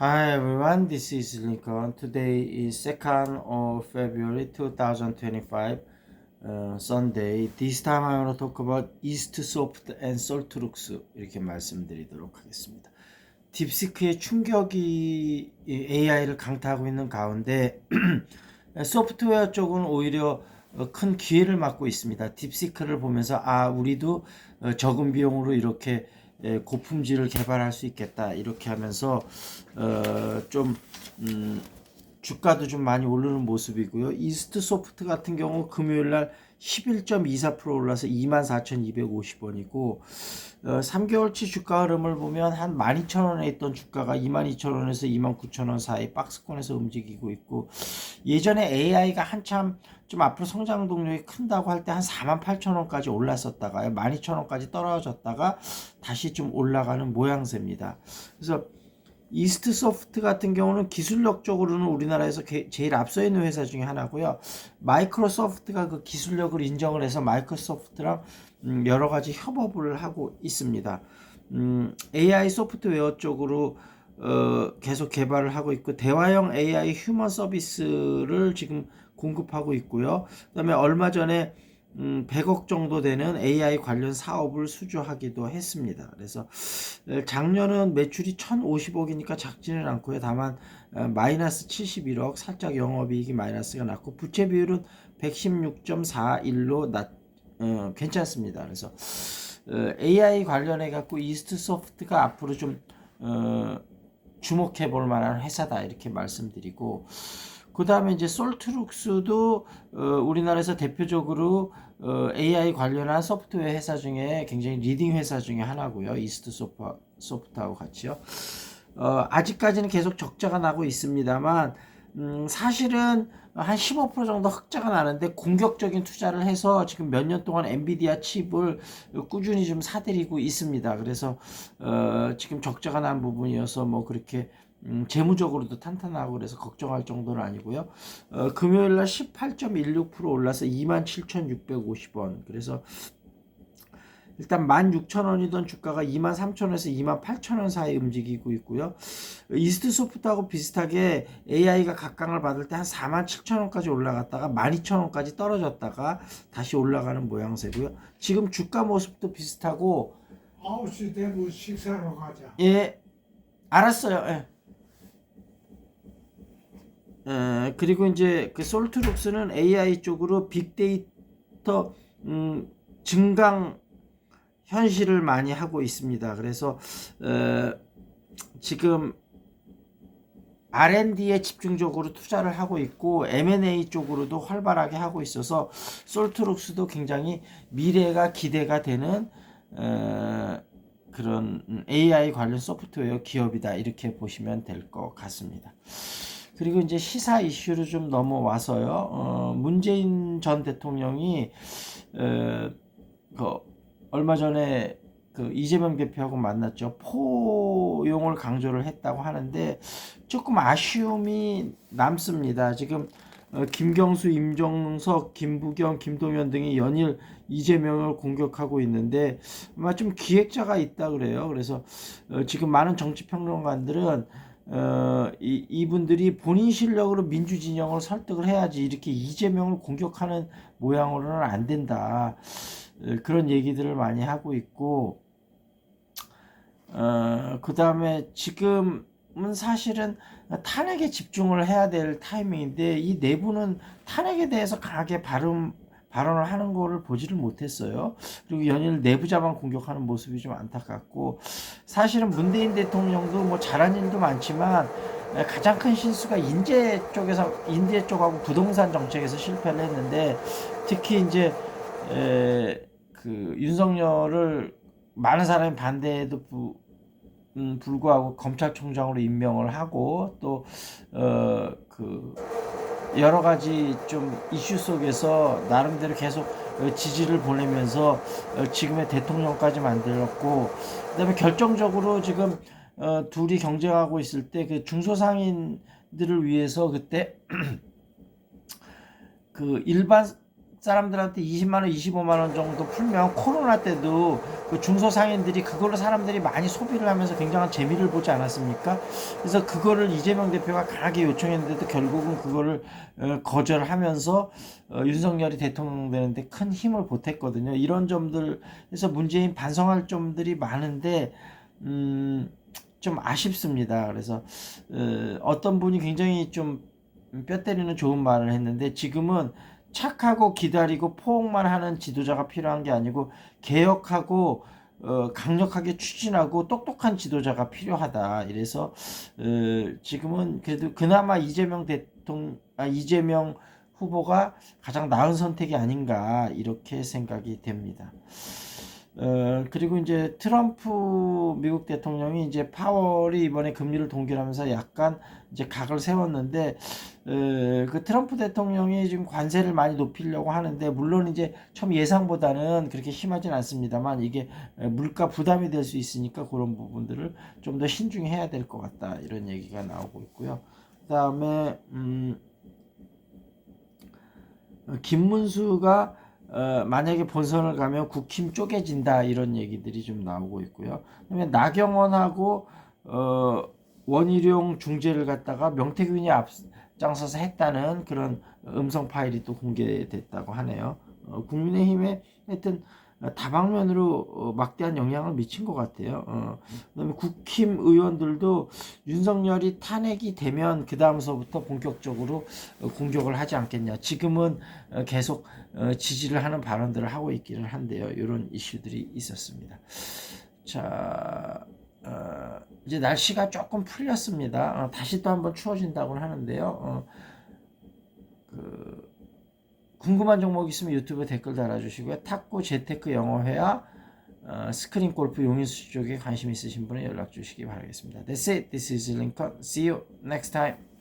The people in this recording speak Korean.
Hi everyone, this is Lincoln. Today is 2nd of February 2025, uh, Sunday. This time I want to talk about EastSoft and Saltrux 이렇게 말씀드리도록 하겠습니다. 딥시크의 충격이 AI를 강타하고 있는 가운데 소프트웨어 쪽은 오히려 어, 큰 기회를 맞고 있습니다. 딥시크를 보면서 아 우리도 어, 적은 비용으로 이렇게 에, 고품질을 개발할 수 있겠다 이렇게 하면서 어, 좀 음, 주가도 좀 많이 오르는 모습이고요. 이스트 소프트 같은 경우 금요일 날 11.24% 올라서 24,250원이고 어, 3개월치 주가 흐름을 보면 한 12,000원에 있던 주가가 22,000원에서 29,000원 사이 박스권에서 움직이고 있고 예전에 AI가 한참 좀 앞으로 성장 동력이 큰다고 할 때 한 48,000원까지 올랐었다가 12,000원까지 떨어졌다가 다시 좀 올라가는 모양새입니다. 그래서 이스트 소프트 같은 경우는 기술력적으로는 우리나라에서 게- 제일 앞서 있는 회사 중에 하나고요. 마이크로소프트가 그 기술력을 인정을 해서 마이크로소프트랑 음, 여러 가지 협업을 하고 있습니다. 음, AI 소프트웨어 쪽으로 어, 계속 개발을 하고 있고 대화형 AI 휴먼 서비스를 지금 공급하고 있고요. 그다음에 얼마 전에 음, 100억 정도 되는 AI 관련 사업을 수주하기도 했습니다. 그래서 에, 작년은 매출이 1,050억이니까 작지는 않고요. 다만 어, 마이너스 71억, 살짝 영업이익이 마이너스가 났고 부채 비율은 116.41로 낮, 어, 괜찮습니다. 그래서 어, AI 관련해 갖고 이스트 소프트가 앞으로 좀 어, 주목해 볼 만한 회사다 이렇게 말씀드리고 그 다음에 이제 솔트룩스도 어, 우리나라에서 대표적으로 어, AI 관련한 소프트웨어 회사 중에 굉장히 리딩 회사 중에 하나고요. 이스트 소프, 소프트하고 같이요. 어, 아직까지는 계속 적자가 나고 있습니다만 음, 사실은 한 15% 정도 흑자가 나는데 공격적인 투자를 해서 지금 몇 년 동안 엔비디아 칩을 꾸준히 좀 사들이고 있습니다. 그래서 어, 지금 적자가 난 부분이어서 뭐 그렇게 음, 재무적으로도 탄탄하고 그래서 걱정할 정도는 아니고요. 어, 금요일 날 18.16% 올라서 27,650원. 그래서 일단 16,000원이던 주가가 23,000원에서 28,000원 사이 움직이고 있고요. 이스트 소프트하고 비슷하게 AI가 각광을 받을 때 한 47,000원까지 올라갔다가 12,000원까지 떨어졌다가 다시 올라가는 모양새고요. 지금 주가 모습도 비슷하고 9시 되고 식사로 가자. 예, 알았어요. 예. 에, 그리고 이제 그 솔트룩스는 AI 쪽으로 빅데이터 음, 증강 현실을 많이 하고 있습니다. 그래서 에, 지금 R&D에 집중적으로 투자를 하고 있고 M&A 쪽으로도 활발하게 하고 있어서 솔트룩스도 굉장히 미래가 기대가 되는 에, 그런 AI 관련 소프트웨어 기업이다 이렇게 보시면 될 것 같습니다. 그리고 이제 시사 이슈로 좀 넘어와서요. 어, 문재인 전 대통령이 어, 그 얼마 전에 그 이재명 대표하고 만났죠. 포용을 강조를 했다고 하는데 조금 아쉬움이 남습니다. 지금 어, 김경수, 임종석, 김부겸, 김동연 등이 연일 이재명을 공격하고 있는데 아마 좀 기획자가 있다 그래요. 그래서 어, 지금 많은 정치 평론가들은 어, 이, 이분들이 본인 실력으로 민주 진영을 설득을 해야지 이렇게 이재명을 공격하는 모양으로는 안 된다. 어, 그런 얘기들을 많이 하고 있고, 어, 그 다음에 지금은 사실은 탄핵에 집중을 해야 될 타이밍인데, 이 내부는 탄핵에 대해서 강하게 발음, 발언을 하는 거를 보지를 못했어요. 그리고 연일 내부자만 공격하는 모습이 좀 안타깝고, 사실은 문재인 대통령도 뭐 잘한 일도 많지만, 가장 큰 실수가 인재 쪽에서, 인재 쪽하고 부동산 정책에서 실패를 했는데, 특히 이제, 에, 그 윤석열을 많은 사람이 반대에도 부, 음, 불구하고 검찰총장으로 임명을 하고 또어그 여러 가지 좀 이슈 속에서 나름대로 계속 어, 지지를 보내면서 어, 지금의 대통령까지 만들었고 그다음에 결정적으로 지금 어, 둘이 경쟁하고 있을 때 그 중소상인들을 위해서 그때 그 일반 사람들한테 20만 원, 25만 원 정도 풀면 코로나 때도 그 중소상인들이 그걸로 사람들이 많이 소비를 하면서 굉장한 재미를 보지 않았습니까? 그래서 그거를 이재명 대표가 강하게 요청했는데도 결국은 그거를 어, 거절하면서 어, 윤석열이 대통령 되는데 큰 힘을 보탰거든요. 이런 점들에서 문재인 반성할 점들이 많은데 음, 좀 아쉽습니다. 그래서 어, 어떤 분이 굉장히 좀 뼈 때리는 좋은 말을 했는데 지금은 착하고 기다리고 포옹만 하는 지도자가 필요한 게 아니고 개혁하고 어, 강력하게 추진하고 똑똑한 지도자가 필요하다. 이래서 어, 지금은 그래도 그나마 이재명 대통령, 아, 이재명 후보가 가장 나은 선택이 아닌가 이렇게 생각이 됩니다. 어, 그리고 이제 트럼프 미국 대통령이 이제 파월이 이번에 금리를 동결하면서 약간 이제 각을 세웠는데, 어, 그 트럼프 대통령이 지금 관세를 많이 높이려고 하는데, 물론 이제 처음 예상보다는 그렇게 심하진 않습니다만, 이게 물가 부담이 될 수 있으니까 그런 부분들을 좀 더 신중해야 될 것 같다. 이런 얘기가 나오고 있고요. 그 다음에, 음, 어, 김문수가 어, 만약에 본선을 가면 국힘 쪼개진다 이런 얘기들이 좀 나오고 있고요. 그다음에 나경원하고 어, 원희룡 중재를 갖다가 명태균이 앞장서서 했다는 그런 음성 파일이 또 공개됐다고 하네요. 어, 국민의힘에 하여튼 다방면으로 어, 막대한 영향을 미친 것 같아요. 어, 그다음에 국힘 의원들도 윤석열이 탄핵이 되면 그 다음서부터 본격적으로 어, 공격을 하지 않겠냐. 지금은 어, 계속 어, 지지를 하는 발언들을 하고 있기는 한데요. 이런 이슈들이 있었습니다. 자, 어, 이제 날씨가 조금 풀렸습니다. 어, 다시 또 한번 추워진다고 하는데요. 어, 그, 궁금한 종목 있으면 유튜브 댓글 달아주시고요. 탁구 재테크 영어회화 어, 스크린 골프 용인수 쪽에 관심 있으신 분은 연락 주시기 바라겠습니다. That's it. This is Lincoln. See you next time.